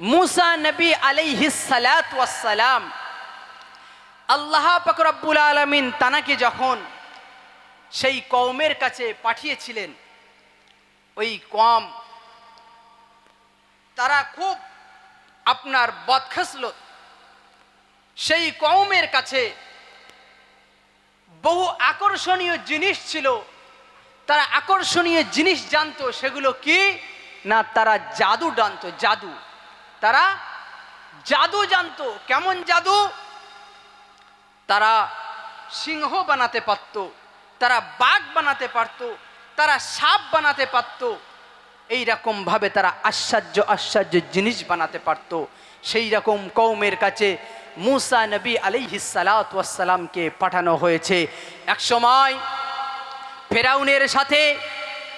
মুসা নবী আলাইহিসালাত ওয়াসালাম আল্লাহ পাকরাব্বুল আলমিন তানাকে যখন সেই কওমের কাছে পাঠিয়েছিলেন, ওই কম তারা খুব আপনার বদখসলত। সেই কওমের কাছে বহু আকর্ষণীয় জিনিস ছিল। তারা আকর্ষণীয় জিনিস জানতো, সেগুলো কি? না, তারা জাদু জানতো, জাদু। তারা জাদু জানতো। কেমন জাদু? তারা সিংহ বানাতে পারত, তারা বাঘ বানাতে পারত, তারা সাপ বানাতে পারত। এই ভাবে তারা আশ্চর্য আশ্চর্য জিনিস বানাতে পারত। সেই রকম কৌমের কাছে মুসা নবী আলিহিসালাতামকে পাঠানো হয়েছে। এক সময় ফেরাউনের সাথে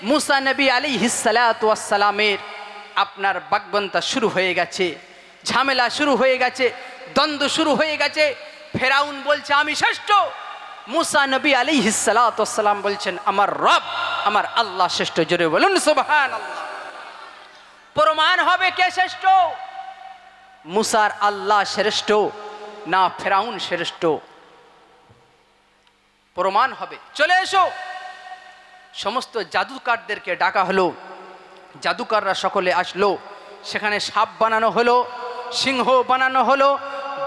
মুসা নবী আলিহিসালাতামের আপনার বাগবন্তা শুরু হয়ে গেছে, ঝামেলা শুরু হয়ে গেছে, দ্বন্দ্ব শুরু হয়ে গেছে। ফেরাউন বলছে, আমি শ্রেষ্ঠ। মুসা নবী আলী হিসালাতাম বলছেন, আমার রব, আমার আল্লাহ শ্রেষ্ঠ। জোরে বলুন সুবহান প্রমাণ হবে কে শ্রেষ্ঠ? মুসার আল্লাহ শ্রেষ্ঠ, না ফেরাউন শ্রেষ্ঠ। প্রমাণ হবে। চলে এসো। সমস্ত জাদুকারদেরকে ডাকা হলো। জাদুকাররা সকলে আসলো। সেখানে সাপ বানানো হলো, সিংহ বানানো হলো,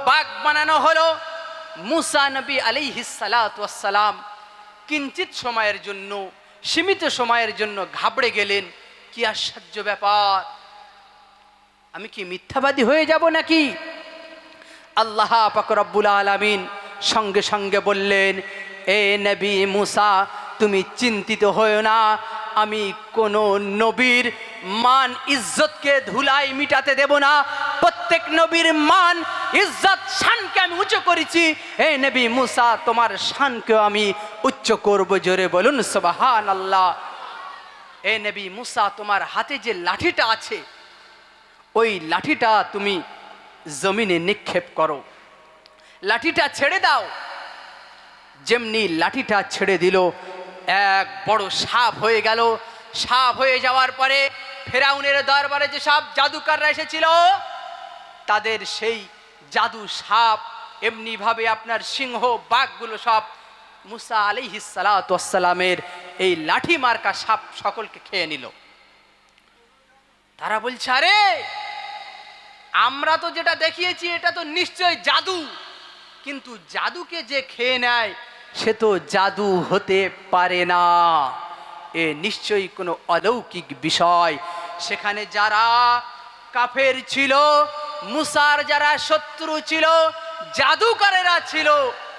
বাঘ বানানো হলো। মুসা নবী আলিহিসালাম কিঞ্চিত সময়ের জন্য, সীমিত সময়ের জন্য ঘাবড়ে গেলেন। কি আশ্চর্য ব্যাপার। আমি কি মিথ্যাবাদী হয়ে যাব নাকি? আল্লাহ পাকরব্বুল আলমিন সঙ্গে সঙ্গে বললেন, এ নবী মুসা, তুমি চিন্তিত হয়েও না। আমি কোনো নবীর মান ইজ্জতকে ধুলাই মিটাতে দেব না। প্রত্যেক নবীর মান, ইজ্জত, শানকে আমি উঁচু করেছি। হে নবী মুসা, তোমার শানকে আমি উচ্চ করব জোরে বলুন সবাহান আল্লাহ এ নবী মুসা, তোমার হাতে যে লাঠিটা আছে, ওই লাঠিটা তুমি জমিনে নিক্ষেপ করো। লাঠিটা ছেড়ে দাও। যেমনি লাঠিটা ছেড়ে দিল এক বড় সাপ হয়ে গেল। সাপ হয়ে যাওয়ার পরে ফেরাউনের দরবারে যে সব জাদুকাররা এসেছিল, তাদের সেই জাদু সাপ, এমনিভাবে আপনার সিংহ বাঘগুলো সব মুসা আলি আলিহিসালামের এই লাঠি মার্কা সাপ সকলকে খেয়ে নিল। তারা বলছে, আরে, আমরা তো যেটা দেখিয়েছি, এটা তো নিশ্চয় জাদু। কিন্তু জাদুকে যে খেয়ে নেয় সে তো জাদু হতে পারে না। এ নিশ্চয়ই কোনো অলৌকিক বিষয়। সেখানে যারা কাফের ছিল, মুসার যারা শত্রু ছিল, জাদুকারেরা ছিল,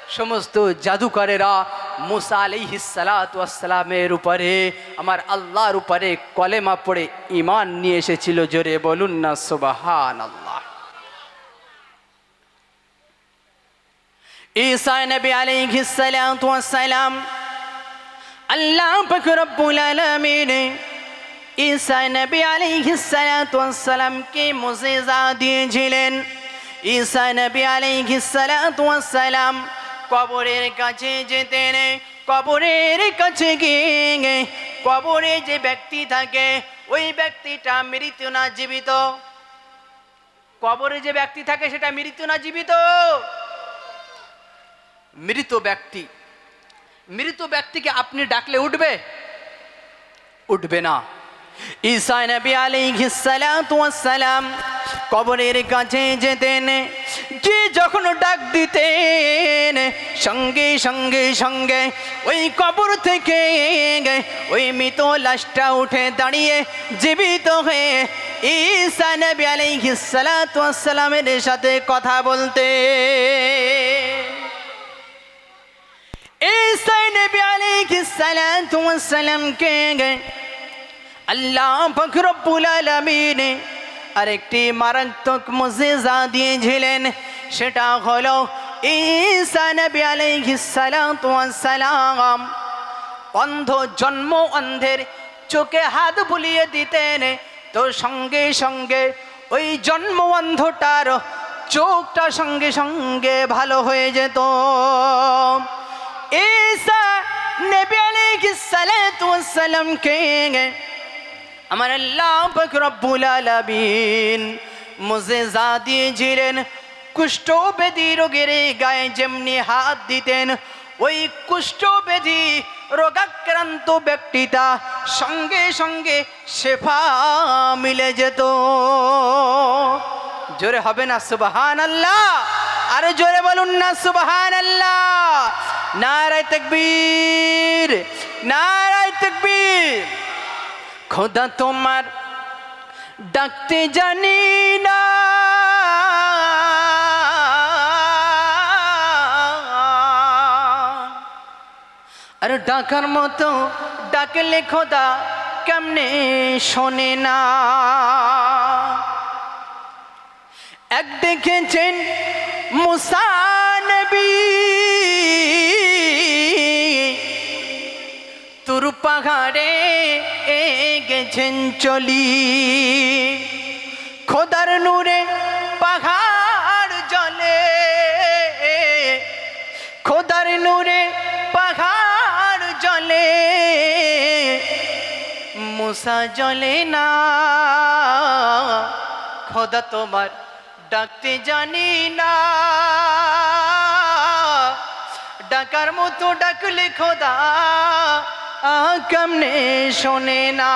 সমস্ত জাদুকারেরা মুসা আলিহিসালামের উপরে, আমার আল্লাহর উপরে কলেমা পড়ে ইমান নিয়ে এসেছিল। জোরে বলুন না সুবাহান আল্লাহ ঈসা নবী আলাইহিসসালাম আল্লাহ পাক রব্বুল আলামিন ঈসা নবী আলাইহিসসালামকে মুজিজা দিয়েছিলেন। ঈসা নবী আলাইহিসসালাম কবরের কাছে যেতেন, কবরের কাছে গিয়ে কবরে যে ব্যক্তি থাকে, ওই ব্যক্তিটা মৃত না জীবিত। কবরে যে ব্যক্তি থাকে, সেটা মৃত না জীবিত। মৃত ব্যক্তি। মৃত ব্যক্তিকে আপনি ডাকলে উঠবে? উঠবে না। ঈসা নবী আলাইহিসসালাম কবরের কাছে যেতেন। যে যখন ডাক দিতেন, সঙ্গে সঙ্গে সঙ্গে ওই কবর থেকে ওই মৃত লাশটা উঠে দাঁড়িয়ে জীবিত হয়ে ঈসা নবী আলাইহিসসালামের সাথে কথা বলতে নবী আলাইহিসসালামকে আল্লাহ পাক রব্বুল আরেকটি মারাত্মক মুজিজা দিয়েছিলেন। সেটা হলো ঈসা নবী আলাইহিসসালাম অন্ধ জন্ম অন্ধের চোখে হাত বুলিয়ে দিতেন। তো সঙ্গে সঙ্গে ওই জন্ম অন্ধটার চোখটা সঙ্গে সঙ্গে ভালো হয়ে যেত। ঈসা নবী আলাইহিসসালামকে আমার আল্লাহ পাক রব্বুল আলামিন মুজে যা দিয়েছিলেন কুষ্ঠ বেদি রোগের গায়ে যেমনি হাত দিতেন ওই কুষ্ঠ বেদি রোগাক্রান্ত ব্যক্তিটা সঙ্গে সঙ্গে শেফা মিলে যেত জোরে হবে না সুবাহান আল্লাহ আরে জোরে বলুন না সুবাহান আল্লাহ নারায় তকবীর নারায় তকবীর। খোদা তোমার ডাকতে জানি না। আর ডাকার মতো ডাকলে খোদা কেমনে শোনে না। এক দেখেছেন মুসানবী তুর পাহাড়ে গেছেন চলি। খোদার নূরে পাহাড় জলে। খোদার নূরে পাহাড় জলে। মুসা জলে না। খোদা তোমার ডাকতে জানি না। ডাকার মতো ডাকলে খোদা কেমনে শোনে না?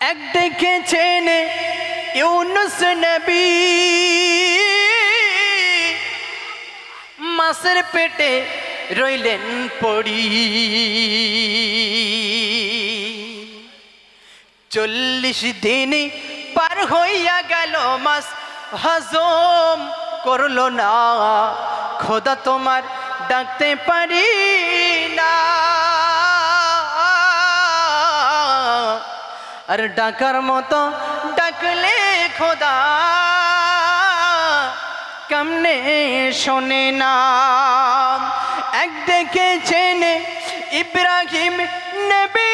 এক দেখেছেন ইউনুস নবী। মাসের পেটে রইলেন পড়ি। চল্লিশ দিন পার হইয়া গেল মাস হজম করল না। খোদা তোমার ডাকতে পারি। আর ডাকার মতো ডাকলে খোদা। কেমনে শোনে না এক দেখেছেন ইব্রাহিম নবী।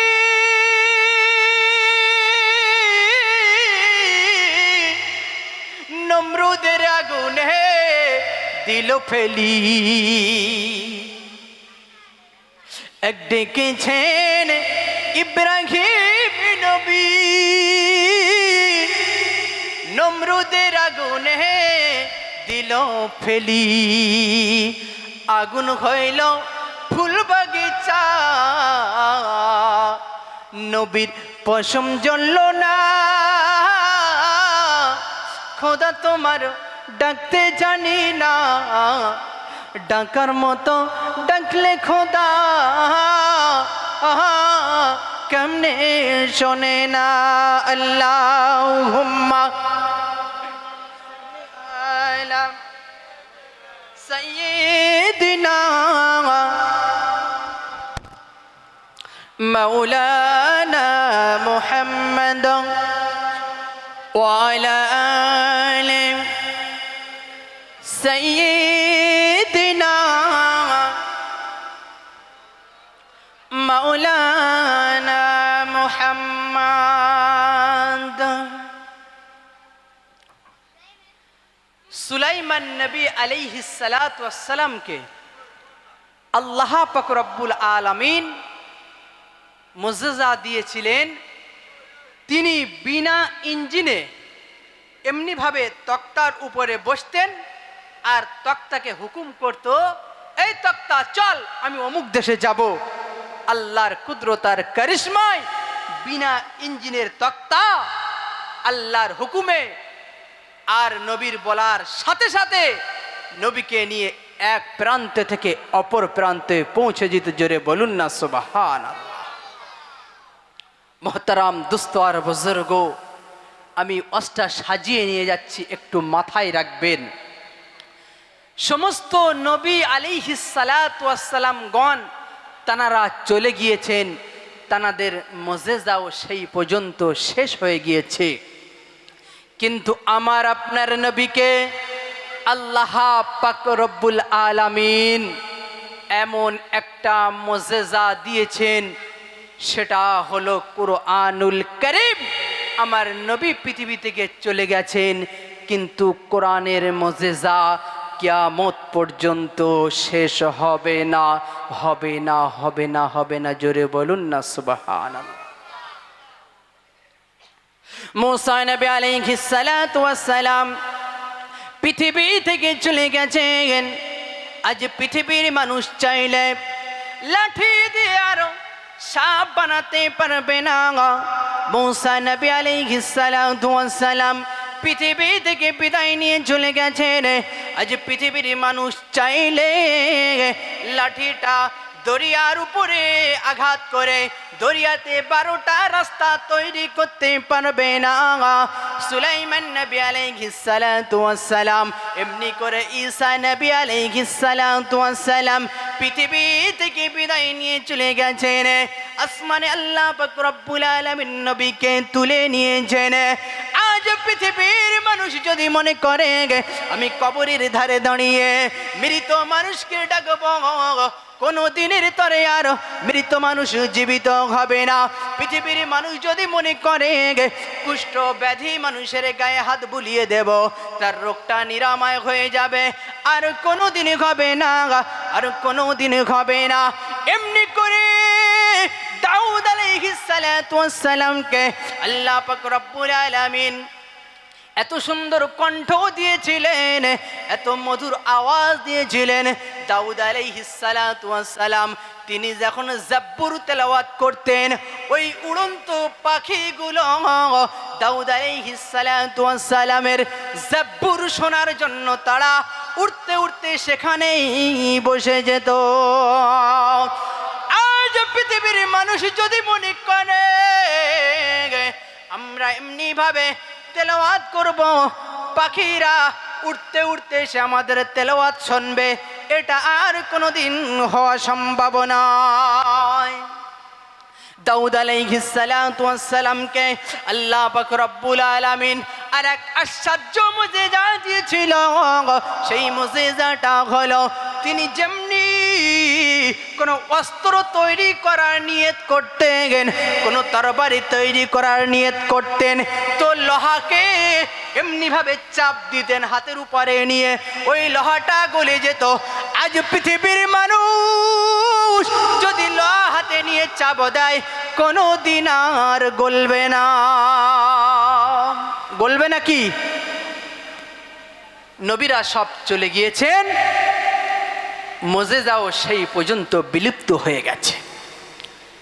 নমরুদের আগুনে দিল ফেলি। এক ডেকেছেন ইব্রাহিম নবী। নমরুদের আগুনে দিল ফেলি। আগুন হইল ফুল বাগিচা। নবীর পশম জ্বলল না। খোদা তোমার ডাকতে জানি না। ডাকার মতো ডাকলে খোদা। কেমনে শোনে না আল্লাহ হুম্মা سيدنا مولانا محمد وعلى آل سيدنا চাঁদ সুলাইমান নবী আলিহি সালাতামকে আল্লাহ পাকরব্বুল আলমিন মজা দিয়েছিলেন তিনি বিনা ইঞ্জিনে এমনিভাবে তক্তার উপরে বসতেন আর তক্তাকে হুকুম করত এই তক্তা চল আমি অমুক দেশে যাব আল্লাহর কুদরতার করিশ্মায় বিনা ইঞ্জিনের তক্তা, আল্লাহর হুকুমে আর নবীর বলার সাথে সাথে নবীকে নিয়ে এক প্রান্ত থেকে অপর প্রান্তে পৌঁছে যেতে জোরে বলুন না সুবাহান মোহতারাম দুস্ত আর বুজুর্গ, আমি অষ্টা সাজিয়ে নিয়ে যাচ্ছি, একটু মাথায় রাখবেন। সমস্ত নবী আলিহিসালাম গণ, তানারা চলে গিয়েছেন। তানাদের মজেজাও সেই পর্যন্ত শেষ হয়ে গিয়েছে। কিন্তু আমার আপনার নবীকে আল্লাহ পাক রব্বুল আলামিন এমন একটা মজেজা দিয়েছেন, সেটা হলো কোরআনুল করিম। আমার নবী পৃথিবী থেকে চলে গেছেন, কিন্তু কোরআনের মজেজা কিয়ামত পর্যন্ত শেষ হবে না হবে না হবে না হবে না। জোরে বলুন না সুবাহান মুসা নবী আলাইহিস সালাতু ওয়াস সালাম পৃথিবী থেকে চলে গেছেন। আজ পৃথিবীর মানুষ চাইলে লাঠি দিয়ে আরও সাপ বানাতে পারবে না। মৌসা নবী সালাম পৃথিবী থেকে বিদায় নিয়ে চলে গেছেন আজ পৃথিবীর মানুষ চাইলে লাঠিটা দরিয়ার উপরে আঘাত করে, দরিয়াতে বারোটা রাস্তা তৈরি করতে পারবে না। সুলাইমান নবী আলাইহিস সালাতু ওয়াস সালাম এমনি করে ঈসা নবী আলাইহিস সালাতু ওয়াস সালাম পৃথিবী থেকে বিদায় নিয়ে চলে গেছেন আসমানে আল্লাহ রব্বুল আলামিন নবীকে তুলে নিয়েছেন আজ পৃথিবীর মানুষ যদি মনে করে গে, আমি কবরের ধারে দাঁড়িয়ে মৃত মানুষকে ডাকবো। কোনো দিনের তরে আর মৃত মানুষ জীবিত হবে না। পৃথিবীর মানুষ যদি মনে করে গে, কুষ্ঠ ব্যাধি মানুষের গায়ে হাত বুলিয়ে দেব, তার রোগটা নিরাময় হয়ে যাবে। আর কোনো দিন হবে না, আর কোনো দিন হবে না। এমনি করে দাউদ আলাইহিস সালাতু ওয়াস সালামকে আল্লাহ পাক রব্বুল আলামিন এত সুন্দর কণ্ঠ দিয়েছিলেন, এত মধুর আওয়াজ দিয়েছিলেন। দাউদ সালাম, তিনি যখন জাব্বুর তেলাওয়াত করতেন, ওই উড়ন্ত পাখিগুলো দাউদ সালামের জাব্বুর শোনার জন্য তারা উঠতে উঠতে সেখানেই বসে যেত। আজ পৃথিবীর মানুষ যদি মনে করে, আমরা এমনি ভাবে তেলাওয়াত করব। পাখিরা উঠতে উঠতে সে আমাদের তেলাওয়াত শুনবে। এটা আর কোনোদিন হওয়া সম্ভব নয়। দাউদ আলাইহিস সালাতু ওয়াস সালামকে আল্লাহ পাক রব্বুল আলামিন আর এক আশ্চর্য মুজিজা দিয়েছিল। সেই মুজিজাটা হলো তিনি যেমনি কোনো অস্ত্র তৈরি করার নিয়ত করতেন, কোনো তরবারি তৈরি করার নিয়ত করতেন, তো লোহাকে এমনিভাবে চাপ দিতেন হাতের উপরে নিয়ে। ওই লোহাটা গলে যেত। আজ পৃথিবীর মানুষ যদি লোহা হাতে নিয়ে চাপ দেয়, কোনো দিন আর গলবে না। গলবে না কি? নবীরা সব চলে গিয়েছেন। মজেজাও সেই পর্যন্ত বিলুপ্ত হয়ে গেছে।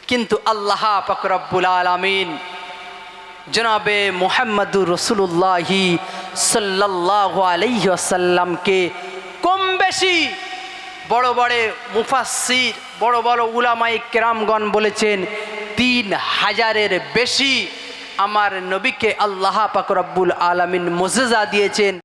কিন্তু আল্লাহ ফকরব্বুল আলমিন জনাবে মোহাম্মদুর রসুল্লাহি সাল্লাহ আলাইহি আসাল্লামকে কম বেশি বড় বড় মুফাসির বড় বড় উলামাই কেরামগণ বলেছেন, তিন হাজারের বেশি আমার নবীকে আল্লাহ পাকরব্বুল আলমিন মজেজা দিয়েছেন।